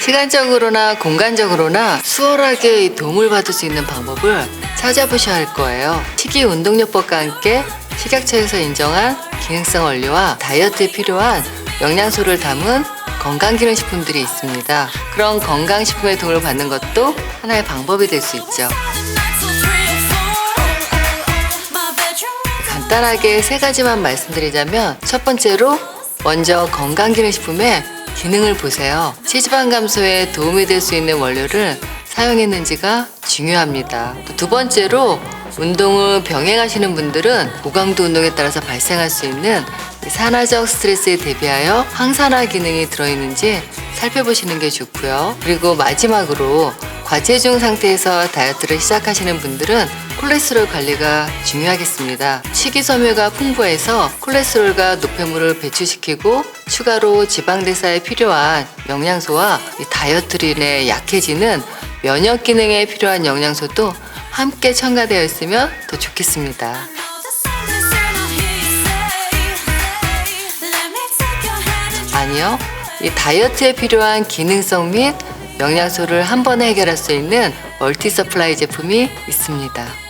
시간적으로나 공간적으로나 수월하게 이 도움을 받을 수 있는 방법을 찾아보셔야 할 거예요. 식이 운동요법과 함께 식약처에서 인정한 기능성 원료와 다이어트에 필요한 영양소를 담은 건강기능식품들이 있습니다. 그런 건강식품의 도움을 받는 것도 하나의 방법이 될 수 있죠. 간단하게 세 가지만 말씀드리자면 첫 번째로 먼저 건강기능식품의 기능을 보세요. 체지방 감소에 도움이 될 수 있는 원료를 사용했는지가 중요합니다. 또두 번째로 운동을 병행하시는 분들은 고강도 운동에 따라서 발생할 수 있는 이 산화적 스트레스에 대비하여 항산화 기능이 들어있는지 살펴보시는 게 좋고요. 그리고 마지막으로 과체중 상태에서 다이어트를 시작하시는 분들은 콜레스테롤 관리가 중요하겠습니다. 식이섬유가 풍부해서 콜레스테롤과 노폐물을 배출시키고 추가로 지방 대사에 필요한 영양소와 이 다이어트로 인해 약해지는 면역 기능에 필요한 영양소도 함께 첨가되어 있으면 더 좋겠습니다. 아니요. 이 다이어트에 필요한 기능성 및 영양소를 한 번에 해결할 수 있는 멀티 서플라이 제품이 있습니다.